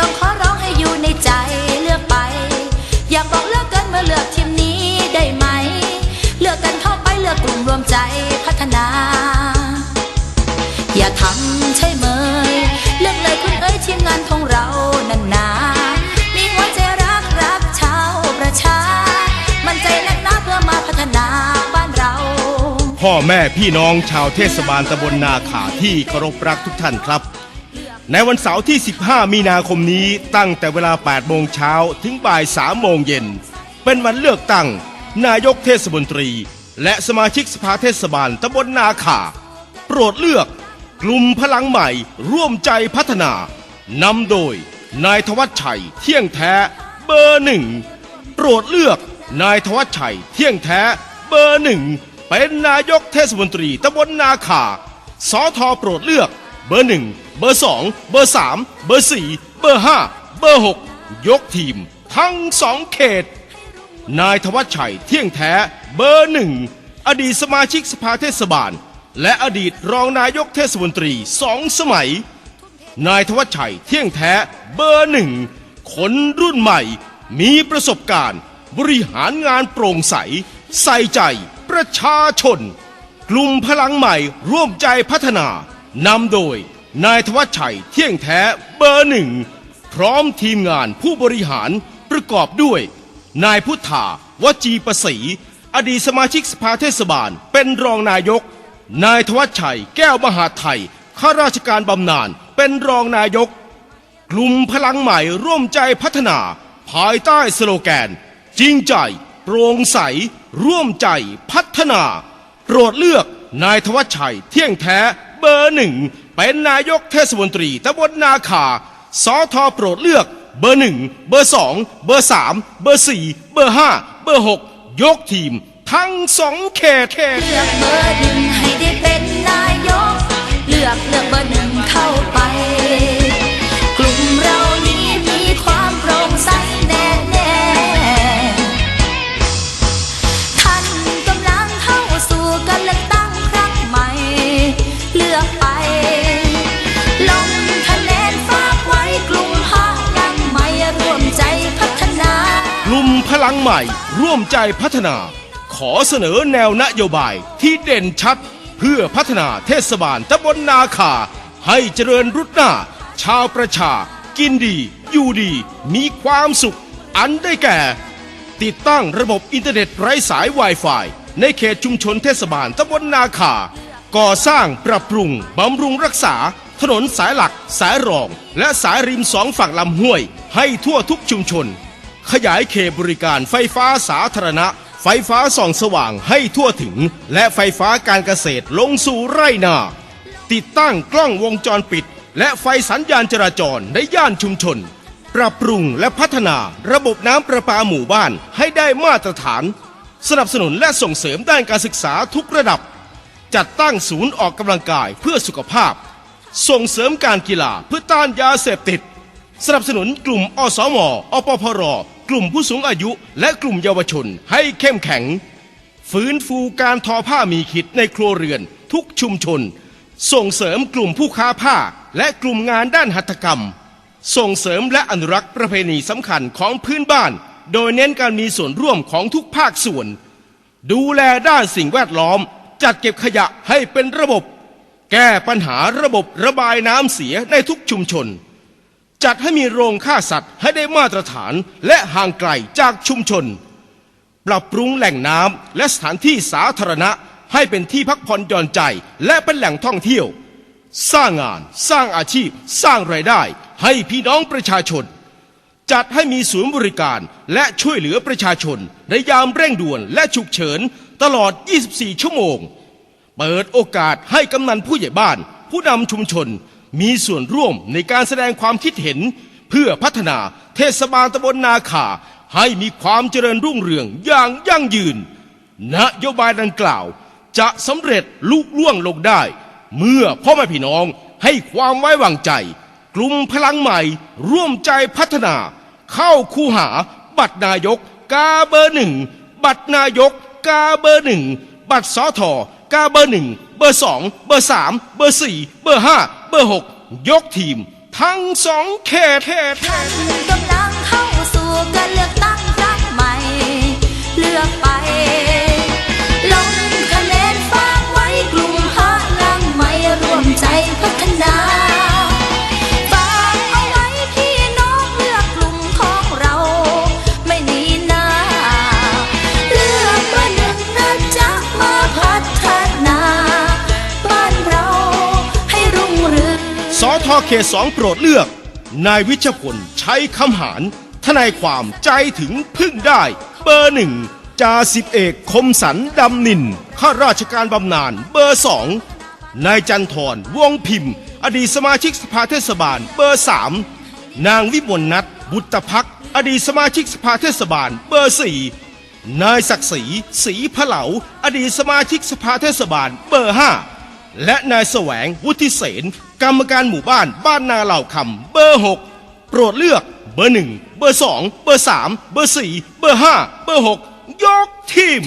ต้องขอร้องให้อยู่ในใจเลือกไป อยากบอกเลือกกันเมื่อเลือกทีมนี้ได้ไหม เลือกกันเข้าไปเลือกกลุ่มรวมใจพัฒนา อย่าทำใช่เมยเลือกเลยคุณเอ้ยทีมงานของเรานันนามีหัวใจรักรักชาวประชา มันใจนักหนาเพื่อมาพัฒนาบ้านเรา พ่อแม่พี่น้องชาวเทศบาลตำบลนาขาที่เคารพรักทุกท่านครับ ในวันเสาร์ที่ 15 มีนาคมนี้ตั้งแต่เวลา 8 โมงเช้าถึงบ่าย 3 โมงเย็น เป็นวันเลือกตั้ง นายกเทศมนตรี และสมาชิกสภาเทศบาลตำบลนาขา โปรดเลือก กลุ่มพลังใหม่ ร่วมใจพัฒนานำโดย นายทวัชชัย เที่ยงแท้ เบอร์หนึ่งโปรดเลือก นายทวัชชัย เที่ยงแท้ เบอร์หนึ่งเป็นนายกเทศมนตรีตำบลนาขาสอทอโปรดเลือก เบอร์หนึ่ง เบอร์สองเบอร์สามเบอร์สี่เบอร์ห้าเบอร์หกยกทีม ทั้งสองเขต นายทวัชชัยเที่ยงแท้เบอร์หนึ่งอดีตสมาชิกสภาเทศบาล และอดีตรองนายกเทศมนตรีสองสมัย นายทวัชชัยเที่ยงแท้เบอร์หนึ่งคนรุ่นใหม่ มีประสบการณ์ บริหารงานโปร่งใส ใส่ใจประชาชน กลุ่มพลังใหม่ร่วมใจพัฒนานำโดย นายทวัชชัยเที่ยงแท้เบอร์หนึ่ง พร้อมทีมงานผู้บริหารประกอบด้วย นายพุทธาวจีประศรีอดีตสมาชิกสภาเทศบาล เป็นรองนายก นายทวัชชัยแก้วมหาไทยข้าราชการบำนาญเป็นรองนายก กลุ่มพลังใหม่ร่วมใจพัฒนา ภายใต้สโลแกน จริงใจ โปร่งใส ร่วมใจพัฒนา โปรดเลือกนายทวัชชัยเที่ยงแท้เบอร์หนึ่ง เป็นนายกเทศมนตรีตำบลนาขาสอทอโปรดเลือก เบอร์หนึ่งเบอร์สองเบอร์สามเบอร์สี่เบอร์ห้าเบอร์หกยกทีม ทั้งสองเขตเขต เลือกเบอร์หนึ่งให้ได้เป็น ใหม่ ร่วมใจพัฒนา ขอเสนอแนวนโยบายที่เด่นชัด เพื่อพัฒนาเทศบาลตำบลนาคา ให้เจริญรุดหน้า ชาวประชา กินดี อยู่ดี มีความสุข อันได้แก่ ติดตั้งระบบอินเทอร์เน็ตไร้สาย Wi-Fi ในเขตชุมชนเทศบาลตำบลนาคา ก่อสร้างปรับปรุงบำรุงรักษา ถนนสายหลัก สายรอง และสายริมสองฝั่งลำห้วย ให้ทั่วทุกชุมชน ขยายเขตบริการไฟฟ้าสาธารณะ ไฟฟ้าส่องสว่างให้ทั่วถึง และไฟฟ้าการเกษตรลงสู่ไร่นา ติดตั้งกล้องวงจรปิด และไฟสัญญาณจราจรในย่านชุมชน ปรับปรุงและพัฒนาระบบน้ำประปาหมู่บ้านให้ได้มาตรฐาน สนับสนุนและส่งเสริมด้านการศึกษาทุกระดับ จัดตั้งศูนย์ออกกำลังกายเพื่อสุขภาพ ส่งเสริมการกีฬาเพื่อต้านยาเสพติดสนับสนุนกลุ่มอสมอปพร กลุ่มผู้สูงอายุและกลุ่มเยาวชนให้เข้มแข็ง ฟื้นฟูการทอผ้ามีขิดในครัวเรือนทุกชุมชน ส่งเสริมกลุ่มผู้ค้าผ้าและกลุ่มงานด้านหัตถกรรม ส่งเสริมและอนุรักษ์ประเพณีสำคัญของพื้นบ้าน โดยเน้นการมีส่วนร่วมของทุกภาคส่วน ดูแลด้านสิ่งแวดล้อม จัดเก็บขยะให้เป็นระบบ แก้ปัญหาระบบระบายน้ำเสียในทุกชุมชน จัดให้มีโรงฆ่าสัตว์ให้ได้มาตรฐานและห่างไกลจากชุมชน ปรับปรุงแหล่งน้ำและสถานที่สาธารณะให้เป็นที่พักผ่อนหย่อนใจ และเป็นแหล่งท่องเที่ยว สร้างงานสร้างอาชีพ สร้างรายได้ ให้พี่น้องประชาชน จัดให้มีศูนย์บริการและช่วยเหลือประชาชน ในยามเร่งด่วนและฉุกเฉิน ตลอด 24 ชั่วโมง เปิดโอกาสให้กำนันผู้ใหญ่บ้าน ผู้นำชุมชน มีส่วนร่วมในการแสดงความคิดเห็น เพื่อพัฒนาเทศบาลตำบลนาขาให้มีความเจริญรุ่งเรืองอย่างยั่งยืน นโยบายดังกล่าว จะสำเร็จลุล่วงลงได้ เมื่อพ่อแม่พี่น้องให้ความไว้วางใจ กลุ่มพลังใหม่ร่วมใจพัฒนา เข้าคู่หาบัตรนายก กาเบอร์หนึ่งบัตรนายก กาเบอร์หนึ่งบัตรสอทอกาเบอร์หนึ่ง เบอร์สองเบอร์สามเบอร์สี่เบอร์ห้าเบอร์หกยกทีม ทั้งสองเขตท่านกำลังเข้าสู่การเลือกตั้งครั้งใหม่ เลือกไป เขตสองโปรดเลือก นายวิชพลใช้คำหาร ทนายความใจถึงพึ่งได้ เบอร์หนึ่งจ่าสิบเอกคมสันดำนินข้าราชการบำนาญเบอร์สองนายจันทร์วงพิมพ์ อดีตสมาชิกสภาเทศบาลเบอร์สามนางวิมลนัทบุตรพักอดีตสมาชิกสภาเทศบาลเบอร์สี่นายศักดิ์ศรีศรีพะเหลา อดีตสมาชิกสภาเทศบาลเบอร์ห้าและนายแสวงวุฒิเสน กรรมการหมู่บ้านบ้านนาเหล่าคำเบอร์หกโปรดเลือกเบอร์หนึ่งเบอร์สองเบอร์สามเบอร์สี่เบอร์ห้าเบอร์หกยกทีม